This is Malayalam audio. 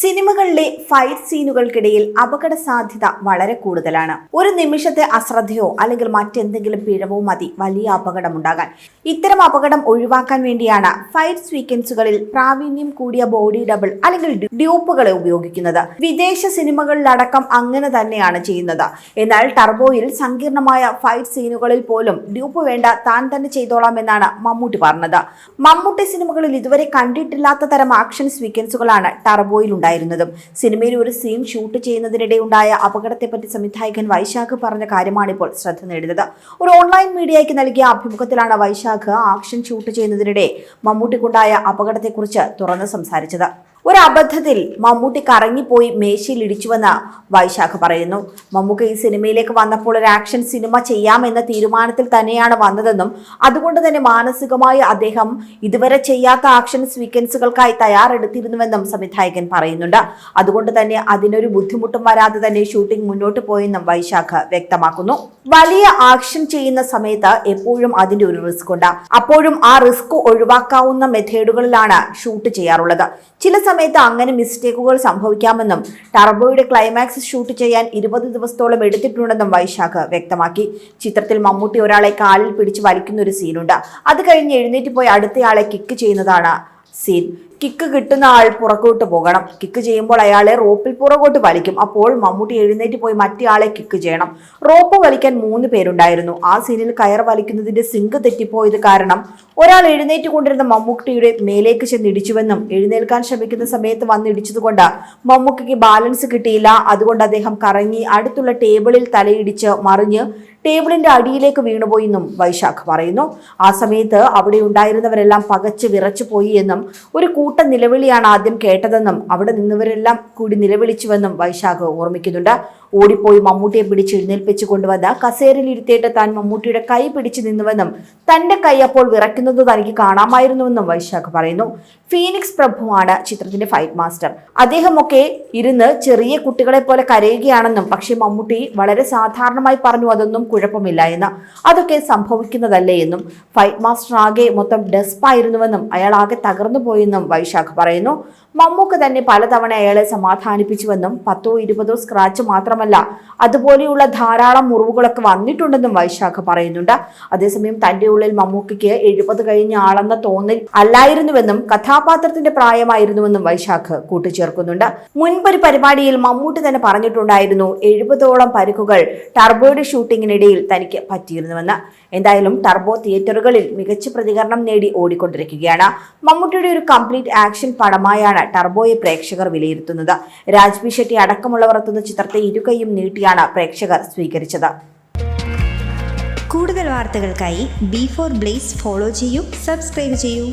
സിനിമകളിലെ ഫൈറ്റ് സീനുകൾക്കിടയിൽ അപകട സാധ്യത വളരെ കൂടുതലാണ്. ഒരു നിമിഷത്തെ അശ്രദ്ധയോ അല്ലെങ്കിൽ മറ്റെന്തെങ്കിലും പിഴവോ മതി വലിയ അപകടമുണ്ടാകാൻ. ഇത്തരം അപകടം ഒഴിവാക്കാൻ വേണ്ടിയാണ് ഫൈറ്റ് സീക്വൻസുകളിൽ പ്രാവീണ്യം കൂടിയ ബോഡി ഡബിൾ അല്ലെങ്കിൽ ഡ്യൂപ്പുകളെ ഉപയോഗിക്കുന്നത്. വിദേശ സിനിമകളിലടക്കം അങ്ങനെ തന്നെയാണ് ചെയ്യുന്നത്. എന്നാൽ ടർബോയിൽ സങ്കീർണമായ ഫൈറ്റ് സീനുകളിൽ പോലും ഡ്യൂപ്പ് വേണ്ട താൻ തന്നെ ചെയ്തോളാം എന്നാണ് മമ്മൂട്ടി പറഞ്ഞത്. മമ്മൂട്ടി സിനിമകളിൽ ഇതുവരെ കണ്ടിട്ടില്ലാത്ത തരം ആക്ഷൻ സീക്വൻസുകളാണ് ടർബോയിൽ ഉണ്ടായിരുന്നതും. സിനിമയിൽ ഒരു സീൻ ഷൂട്ട് ചെയ്യുന്നതിനിടെ ഉണ്ടായ അപകടത്തെപ്പറ്റി സംവിധായകൻ വൈശാഖ് പറഞ്ഞ കാര്യമാണ് ഇപ്പോൾ ശ്രദ്ധ നേടുന്നത്. ഒരു ഓൺലൈൻ മീഡിയയ്ക്ക് നൽകിയ അഭിമുഖത്തിലാണ് വൈശാഖ് ആക്ഷൻ ഷൂട്ട് ചെയ്യുന്നതിനിടെ മമ്മൂട്ടിക്കുണ്ടായ അപകടത്തെക്കുറിച്ച് തുറന്ന് സംസാരിച്ചത്. ഒരു അബദ്ധത്തിൽ മമ്മൂട്ടി കറങ്ങിപ്പോയി മേശയിൽ ഇടിച്ചുവെന്ന് വൈശാഖ് പറയുന്നു. മമ്മൂക്ക ഈ സിനിമയിലേക്ക് വന്നപ്പോൾ ഒരു ആക്ഷൻ സിനിമ ചെയ്യാമെന്ന തീരുമാനത്തിൽ തന്നെയാണ് വന്നതെന്നും അതുകൊണ്ട് തന്നെ മാനസികമായി അദ്ദേഹം ഇതുവരെ ചെയ്യാത്ത ആക്ഷൻ സ്വീക്വൻസുകൾക്കായി തയ്യാറെടുത്തിരുന്നുവെന്നും സംവിധായകൻ പറയുന്നുണ്ട്. അതുകൊണ്ട് തന്നെ അതിനൊരു ബുദ്ധിമുട്ടും വരാതെ തന്നെ ഷൂട്ടിംഗ് മുന്നോട്ട് പോയെന്നും വൈശാഖ് വ്യക്തമാക്കുന്നു. വലിയ ആക്ഷൻ ചെയ്യുന്ന സമയത്ത് എപ്പോഴും അതിന്റെ ഒരു റിസ്ക് ഉണ്ട്. അപ്പോഴും ആ റിസ്ക് ഒഴിവാക്കാവുന്ന മെത്തേഡുകളിലാണ് ഷൂട്ട് ചെയ്യാറുള്ളത്. ചില സമയത്ത് അങ്ങനെ മിസ്റ്റേക്കുകൾ സംഭവിക്കാമെന്നും ടർബോയുടെ ക്ലൈമാക്സ് ഷൂട്ട് ചെയ്യാൻ ഇരുപത് ദിവസത്തോളം എടുത്തിട്ടുണ്ടെന്നും വൈശാഖ് വ്യക്തമാക്കി. ചിത്രത്തിൽ മമ്മൂട്ടി ഒരാളെ കാലിൽ പിടിച്ച് വലിക്കുന്ന ഒരു സീനുണ്ട് അത് കഴിഞ്ഞ് എഴുന്നേറ്റ് പോയി അടുത്തയാളെ കിക്ക് ചെയ്യുന്നതാണ് സീൻ കിക്ക് കിട്ടുന്ന ആൾ പുറകോട്ട് പോകണം. കിക്ക് ചെയ്യുമ്പോൾ അയാളെ റോപ്പിൽ പുറകോട്ട് വലിക്കും. അപ്പോൾ മമ്മൂട്ടി എഴുന്നേറ്റ് പോയി മറ്റേ ആളെ കിക്ക് ചെയ്യണം. റോപ്പ് വലിക്കാൻ മൂന്ന് പേരുണ്ടായിരുന്നു. ആ സീനിൽ കയർ വലിക്കുന്നതിന്റെ സിങ്ക് തെറ്റിപ്പോയത് കാരണം ഒരാൾ എഴുന്നേറ്റ് കൊണ്ടിരുന്ന മമ്മൂട്ടിയുടെ മേലേക്ക് ചെന്ന് ഇടിച്ചുവെന്നും എഴുന്നേൽക്കാൻ ശ്രമിക്കുന്ന സമയത്ത് വന്ന് ഇടിച്ചതുകൊണ്ട് മമ്മൂട്ടിക്ക് ബാലൻസ് കിട്ടിയില്ല. അതുകൊണ്ട് അദ്ദേഹം കറങ്ങി അടുത്തുള്ള ടേബിളിൽ തലയിടിച്ച് മറിഞ്ഞ് ടേബിളിന്റെ അടിയിലേക്ക് വീണുപോയെന്നും വൈശാഖ് പറയുന്നു. ആ സമയത്ത് അവിടെ ഉണ്ടായിരുന്നവരെല്ലാം പകച്ച് വിറച്ചു പോയി എന്നും ഒരു കൂട്ടം നിലവിളിയാണ് ആദ്യം കേട്ടതെന്നും അവിടെ നിന്നവരെല്ലാം കൂടി നിലവിളിച്ചുവെന്നും വൈശാഖ് ഓർമ്മിക്കുന്നുണ്ട്. ഓടിപ്പോയി മമ്മൂട്ടിയെ പിടിച്ച് എഴുന്നേൽപ്പിച്ച് കൊണ്ടുവന്ന് കസേരയിൽ ഇരുത്തിയിട്ട് താൻ മമ്മൂട്ടിയുടെ കൈ പിടിച്ചു നിന്നുവെന്നും തന്റെ കൈ അപ്പോൾ വിറയ്ക്കുന്നത് തനിക്ക് കാണാമായിരുന്നുവെന്നും വൈശാഖ് പറയുന്നു. ഫീനിക്സ് പ്രഭുവാണ് ചിത്രത്തിന്റെ ഫൈറ്റ് മാസ്റ്റർ അദ്ദേഹമൊക്കെ ഇരുന്ന് ചെറിയ കുട്ടികളെ പോലെ കരയുകയാണെന്നും പക്ഷേ മമ്മൂട്ടി വളരെ സാധാരണമായി പറഞ്ഞു അതൊന്നും കുഴപ്പമില്ല എന്ന്. അതൊക്കെ സംഭവിക്കുന്നതല്ലേ എന്നും. ഫൈറ്റ് മാസ്റ്റർ ആകെ മൊത്തം ഡെസ്പായിരുന്നുവെന്നും അയാൾ ആകെ തകർന്നു പോയെന്നും വൈശാഖ് പറയുന്നു. മമ്മൂക്ക് തന്നെ പലതവണ അയാളെ സമാധാനിപ്പിച്ചുവെന്നും പത്തോ ഇരുപതോ സ്ക്രാച്ച് മാത്രമല്ല അതുപോലെയുള്ള ധാരാളം മുറിവുകളൊക്കെ വന്നിട്ടുണ്ടെന്നും വൈശാഖ പറയുന്നുണ്ട്. അതേസമയം തന്റെ ഉള്ളിൽ മമ്മൂക്കയ്ക്ക് എഴുപത് കഴിഞ്ഞ ആളെന്ന തോന്നൽ അല്ലായിരുന്നുവെന്നും കഥാപാത്രത്തിന്റെ പ്രായമായിരുന്നുവെന്നും വൈശാഖ് കൂട്ടിച്ചേർക്കുന്നുണ്ട്. മുൻപൊരു പരിപാടിയിൽ മമ്മൂട്ടി തന്നെ പറഞ്ഞിട്ടുണ്ടായിരുന്നു എഴുപതോളം പരുക്കുകൾ ടർബോയുടെ ഷൂട്ടിങ്ങിനിടയിൽ തനിക്ക് പറ്റിയിരുന്നുവെന്ന്. എന്തായാലും ടർബോ തിയേറ്ററുകളിൽ മികച്ച പ്രതികരണം നേടി ഓടിക്കൊണ്ടിരിക്കുകയാണ്. മമ്മൂട്ടിയുടെ ഒരു കംപ്ലീറ്റ് ആക്ഷൻ പടമായാണ് ടർബോയെ പ്രേക്ഷകർ വിലയിരുത്തുന്നത്. രാജ്ബി ഷെട്ടി അടക്കമുള്ളവർ എത്തുന്ന ചിത്രത്തെ ഇരുകൈയും നീട്ടിയാണ് പ്രേക്ഷകർ സ്വീകരിച്ചത്. കൂടുതൽ വാർത്തകൾക്കായി ബി ഫോർ ബ്ലേസ് ഫോളോ ചെയ്യൂ സബ്സ്ക്രൈബ് ചെയ്യൂ.